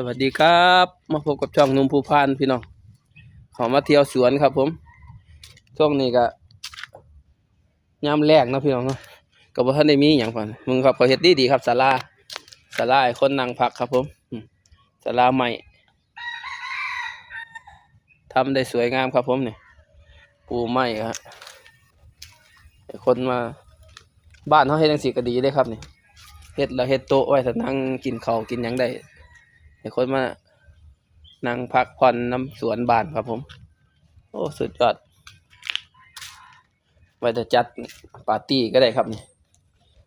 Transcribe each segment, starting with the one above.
สวัสดีครับ มาพบกับช่องนุ่มภูพานพี่น้องขอมาเที่ยวสวนครับ ผม ช่วงนี้ก็ยามแรกนะพี่น้องนะก็บ่ทันได้มีหยังพันมึงครับขาเฮ็ดดีดีครับศาลาศาลาคนนั่งพักครับ ผมอืมศาลาใหม่ทำได้สวยงามครับ ผมเนี่ยปูไม้ครับคนมาบ้านเขาเฮ็ดจังซี่ก็ดีเลยครับนี่เฮ็ดแล้วเฮ็ดโต๊ะไว้ถ้านั่งกินข้าวกินยังได้ ให้คนมานั่งพักผ่อนน้ำสวนบ้านครับผม โอ้สุดยอดไว้จะจัดปาร์ตี้ก็ได้ครับนี่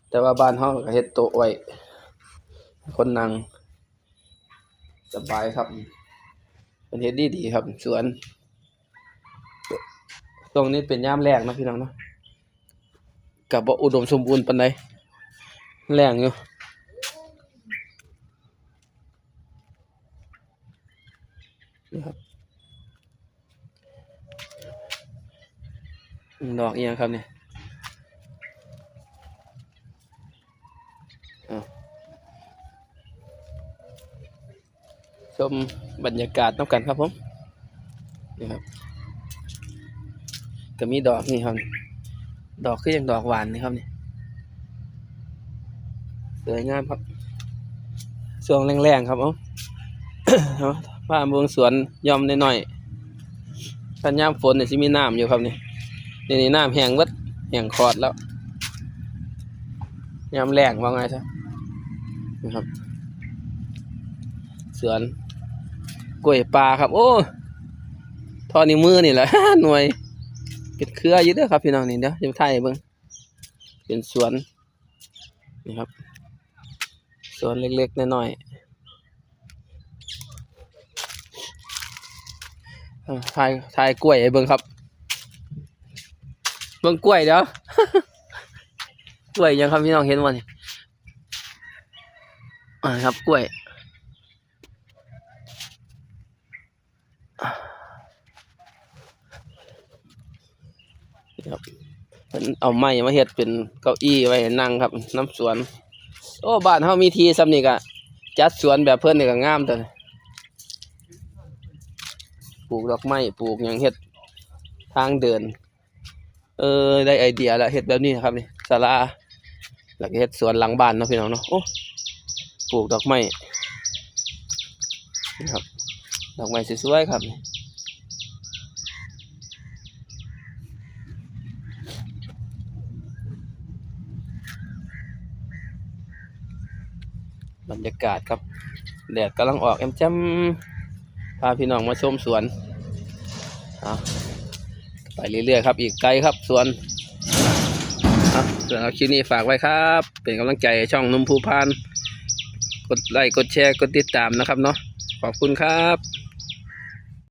แต่ว่าบ้านห้องก็เฮ็ดโต๊ะไว้ คนนั่งสบายครับเป็นเฮ็ดดีดีครับ สวน ตรงนี้เป็นย่ามแรกนะพี่น้องเนาะกับบ่อุดมสมบูรณ์ปานใดแรงอยู่ นะครับดอกเอียงครับเนี่ยชมบรรยากาศน้ำกันครับผมนี่ครับก็มีดอกนี่ครับ ดอกคืออยังดอกหวานนี่ครับนี่สวยงามครับช่วงแรงๆครับเอ้า เอาว่าเมืองสวนย่อมน้อยๆถ้ายามฝนเนี่ยสิมีน้ำอยู่ครับนี่นี่นี่น้ำแห้งเบิดแห้งคอดแล้วยามแรงว่าไงซะนะครับสวนกล้วยปลาครับ โอ้ทอนิ้วมือนี่แหละหน่วยเป็นเครืออยู่เด้อครับพี่น้องนี่เดี๋ยวจะถ่ายเบิ่งเป็นสวนนี่ครับสวนเล็กๆน้อยๆ เออถ่ายถ่ายกล้วยให้เบิ่งครับ เบิ่งกล้วยเดี๋ยวกล้วยยังครับพี่น้องเห็นบ่นี่อ่าครับกล้วยนะครับเอาไม้มาเฮ็ดเป็นเก้าอี้ไว้นั่งครับ น้ำสวน โอ้บ้านเฮามีที่ซำนี่ก็จัดสวนแบบเพิ่อนนี่ก็งามตัวนี้ ปลูกดอกไม้ปลูกหยังเฮ็ดทางเดิน เออได้ไอเดียแล้วเฮ็ดแบบนี้นะครับนี่ศาลาแล้วก็เฮ็ดสวนหลังบ้านเนาะพี่น้องเนาะโอ้ปลูกดอกไม้นี่ครับดอกไม้สวยๆครับนี่บรรยากาศครับแดดกำลังออกแอมแจ่ม พาพี่น้องมาชมสวนเอาไปเรื่อยๆครับ อีกไกลครับสวนเอาส่วนเอาคลิปนี้ฝากไว้ครับ เป็นกำลังใจช่องนุ่มภูพาน กดไลค์กดแชร์กดติดตามนะครับเนาะขอบคุณครับ